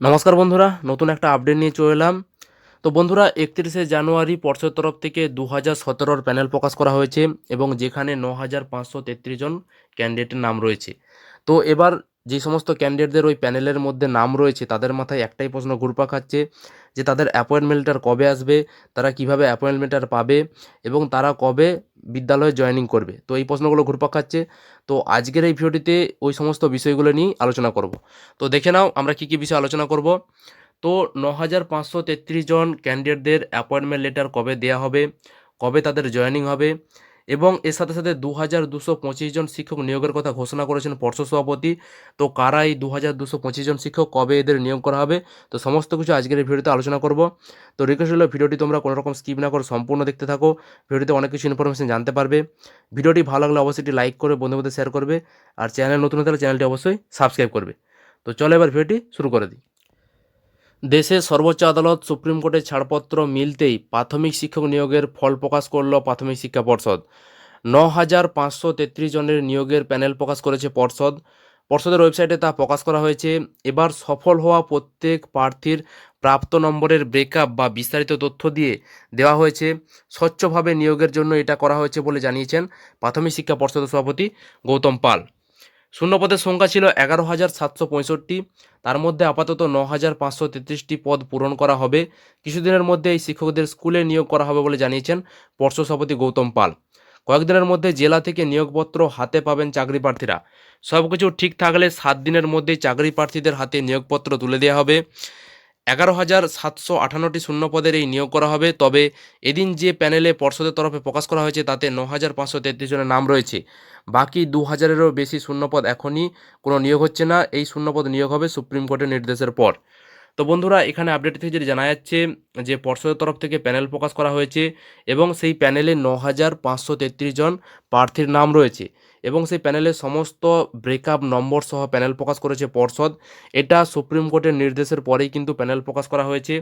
নমস্কার বন্ধুরা, নতুন একটা আপডেট নিয়ে চলে এলাম। তো বন্ধুরা, একত্রিশে জানুয়ারি পর্ষদ তরফ থেকে দু হাজার সতেরোর প্যানেল প্রকাশ করা হয়েছে এবং যেখানে ন হাজার পাঁচশো তেত্রিশ জন ক্যান্ডিডেটের নাম রয়েছে। তো এবার যে সমস্ত ক্যান্ডিডেটদের ওই প্যানেলের মধ্যে নাম রয়েছে, তাদের মাথায় একটাই প্রশ্ন ঘুরপা খাচ্ছে, যে তাদের অ্যাপয়েন্টমেন্টটার কবে আসবে, তারা কীভাবে অ্যাপয়েন্টমেন্টটার পাবে এবং তারা কবে বিদ্যালয়ে জয়েনিং করবে। তো এই প্রশ্নগুলো ঘুরপাক খাচ্ছে। তো আজকের এই ভিডিওটিতে ওই সমস্ত বিষয়গুলো নিয়ে আলোচনা করব। তো দেখে নাও আমরা কী কী বিষয়ে আলোচনা করব। তো ন হাজার পাঁচশো তেত্রিশ জন ক্যান্ডিডেটদের অ্যাপয়েন্টমেন্ট লেটার কবে দেওয়া হবে, কবে তাদের জয়েনিং হবে এবং এর সাথে সাথে দু হাজার দুশো পঁচিশ জন শিক্ষক নিয়োগের কথা ঘোষণা করেছেন পর্ষদ সভাপতি। তো কারা এই দু হাজার দুশো পঁচিশ জন শিক্ষক কবে এদের নিয়োগ করা হবে? তো সমস্ত কিছু আজকের এই ভিডিওতে আলোচনা করব। তো রিকোয়েস্ট হলো ভিডিওটি তোমরা কোনো রকম স্কিপ না করে সম্পূর্ণ দেখতে থাকো। ভিডিওতে অনেক কিছু ইনফরমেশন জানতে পারবে। ভিডিওটি ভালো লাগলে অবশ্যই একটি লাইক করে বন্ধুদের শেয়ার করবে। আর চ্যানেল নতুন হলে চ্যানেলটি অবশ্যই সাবস্ক্রাইব করবে। তো চলো এবার ভিডিওটি শুরু করে দিই। দেশের সর্বোচ্চ আদালত সুপ্রিম কোর্টের ছাড়পত্র মিলতেই প্রাথমিক শিক্ষক নিয়োগের ফল প্রকাশ করল প্রাথমিক শিক্ষা পর্ষদ। ন হাজার পাঁচশো তেত্রিশ জনের নিয়োগের প্যানেল প্রকাশ করেছে পর্ষদ। পর্ষদের ওয়েবসাইটে তা প্রকাশ করা হয়েছে। এবার সফল হওয়া প্রত্যেক প্রার্থীর প্রাপ্ত নম্বরের ব্রেকআপ বা বিস্তারিত তথ্য দিয়ে দেওয়া হয়েছে। স্বচ্ছভাবে নিয়োগের জন্য এটা করা হয়েছে বলে জানিয়েছেন প্রাথমিক শিক্ষা পর্ষদের সভাপতি গৌতম পাল। শূন্যপদের সংখ্যা ছিল এগারো হাজার সাতশো পঁয়ষট্টি। তার মধ্যে আপাতত ন হাজার পাঁচশো তেত্রিশটি পদ পূরণ করা হবে। কিছুদিনের মধ্যে এই শিক্ষকদের স্কুলে নিয়োগ করা হবে বলে জানিয়েছেন পর্ষদ সভাপতি গৌতম পাল। কয়েকদিনের মধ্যে জেলা থেকে নিয়োগপত্র হাতে পাবেন চাকরি প্রার্থীরা সব কিছু ঠিক থাকলে সাত দিনের মধ্যে চাকরি প্রার্থীদের হাতে নিয়োগপত্র তুলে দেওয়া হবে। এগারো হাজার সাতশো আঠান্নটি শূন্য পদের এই নিয়োগ করা হবে। তবে এদিন যে প্যানেলে পর্ষদের তরফে প্রকাশ করা হয়েছে, তাতে ন হাজার পাঁচশো তেত্রিশ জনের নাম রয়েছে। বাকি দু হাজারেরও বেশি শূন্যপদ এখনই কোনো নিয়োগ হচ্ছে না। এই শূন্যপদ নিয়োগ হবে সুপ্রিম কোর্টের নির্দেশের পর। তো বন্ধুরা, এখানে আপডেট থেকে যেটা জানা যাচ্ছে যে পর্ষদের তরফ থেকে প্যানেল প্রকাশ করা হয়েছে এবং সেই প্যানেলে ন হাজার পাঁচশো তেত্রিশ জন প্রার্থীর নাম রয়েছে। এবং সেই প্যানেলের সমস্ত ব্রেকআপ নম্বর সহ প্যানেল প্রকাশ করেছে পর্ষদ। এটা সুপ্রিম কোর্টের নির্দেশের পরেই কিন্তু প্যানেল প্রকাশ করা হয়েছে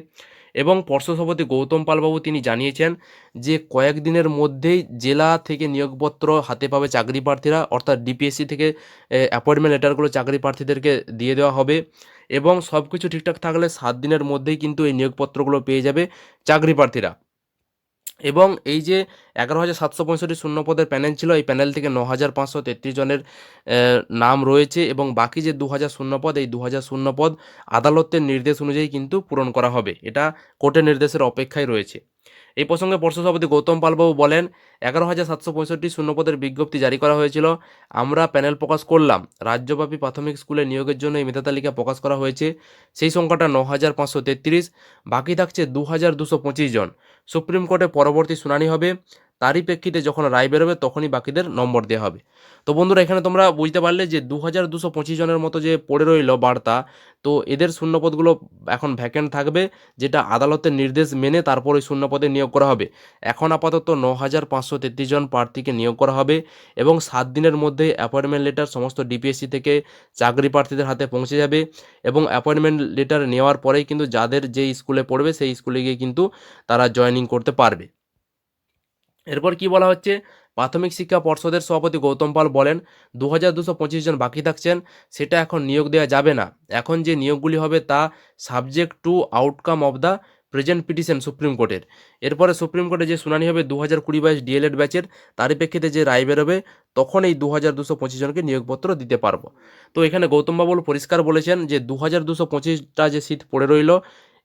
এবং পর্ষদ সভাপতি গৌতম পালবাবু তিনি জানিয়েছেন যে কয়েকদিনের মধ্যেই জেলা থেকে নিয়োগপত্র হাতে পাবে চাকরি প্রার্থীরা, অর্থাৎ ডিপিএসসি থেকে অ্যাপয়েন্টমেন্ট লেটারগুলো চাকরি প্রার্থীদেরকে দিয়ে দেওয়া হবে এবং সব কিছু ঠিকঠাক থাকলে সাত দিনের মধ্যেই কিন্তু এই নিয়োগপত্রগুলো পেয়ে যাবে চাকরি প্রার্থীরা। এবং এই যে এগারো হাজার সাতশো পঁয়ষট্টি শূন্য পদের প্যানেল ছিল। এই প্যানেল থেকে ন হাজার পাঁচশো তেত্রিশ জনের নাম রয়েছে এবং বাকি যে দু হাজার শূন্য পদ এই দু হাজার শূন্য পদ আদালতের নির্দেশ অনুযায়ী কিন্তু পূরণ করা হবে। এটা কোর্টের নির্দেশের অপেক্ষায় রয়েছে। এই প্রসঙ্গে পর্ষদ সভাপতি গৌতম পালবাবু বলেন, এগারো হাজার সাতশো পঁয়ষট্টি শূন্যপদের বিজ্ঞপ্তি জারি করা হয়েছিল। আমরা প্যানেল প্রকাশ করলাম। রাজ্যব্যাপী প্রাথমিক স্কুলে নিয়োগের জন্য এই মেধা তালিকা প্রকাশ করা হয়েছে। সেই সংখ্যাটা ন হাজার পাঁচশো তেত্রিশ। বাকি থাকছে দু হাজার দুশো পঁচিশ জন। সুপ্রিম কোর্টে পরবর্তী শুনানি হবে। তারই প্রেক্ষিতে যখন রায় বেরোবে, তখনই বাকিদের নম্বর দেওয়া হবে। তো বন্ধুরা, এখানে তোমরা বুঝতে পারলে যে দু হাজার দুশো পঁচিশ জনের মতো যে পড়ে রইল বার্তা, তো এদের শূন্যপদগুলো এখন ভ্যাকেন্ট থাকবে, যেটা আদালতের নির্দেশ মেনে তারপর ওই শূন্যপদে নিয়োগ করা হবে। এখন আপাতত ন হাজার পাঁচশো তেত্রিশ জন প্রার্থীকে নিয়োগ করা হবে এবং সাত দিনের মধ্যে অ্যাপয়েন্টমেন্ট লেটার সমস্ত ডিপিএসসি থেকে চাকরি প্রার্থীদের হাতে পৌঁছে যাবে এবং অ্যাপয়েন্টমেন্ট লেটার নেওয়ার পরেই কিন্তু যাদের যে স্কুলে পড়বে, সেই স্কুলে গিয়ে কিন্তু তারা জয়েনিং করতে পারবে। এরপর কি বলা হচ্ছে? প্রাথমিক শিক্ষা পর্ষদের সভাপতি গৌতম পাল বলেন দু হাজার দুশো পঁচিশ জন বাকি থাকছেন, সেটা এখন নিয়োগ দেওয়া যাবে না। এখন যে নিয়োগগুলি হবে তা subject to outcome of the present petition supreme কোর্টের। এরপরে সুপ্রিম কোর্টে যে শুনানি হবে দু হাজার কুড়ি বাইশ ডিএলএড ব্যাচের, তারই প্রেক্ষিতে যে রায় বেরোবে, তখন এই দু হাজার দুশো পঁচিশ জনকে নিয়োগপত্র দিতে পারব। তো এখানে গৌতম বাবু পরিষ্কার বলেছেন যে দু হাজার দুশো পঁচিশটা যে সিট পড়ে রইল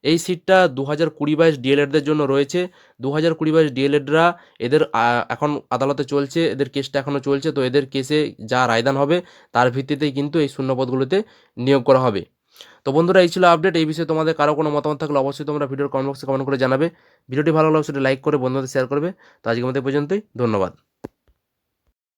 এই সিটটা দু হাজার কুড়ি বাইশ ডিএলএডদের জন্য রয়েছে। দু হাজার কুড়ি বাইশ ডিএলএডরা এদের এখন আদালতে চলছে, এদের কেসটা এখনও চলছে, তো এদের কেসে যা রায়দান হবে, তার ভিত্তিতেই কিন্তু এই শূন্যপদগুলোতে নিয়োগ করা হবে। তো বন্ধুরা, এই ছিল আপডেট এই বিষয়ে তোমাদের কারও কোনো মতামত থাকলে অবশ্যই তোমরা ভিডিওর কমেন্ট বক্সে কমেন্ট করে জানাবে। ভিডিওটি ভালো লাগলে সেটা লাইক করে বন্ধুদের শেয়ার করবে। তো আজকের মধ্যে পর্যন্তই, ধন্যবাদ।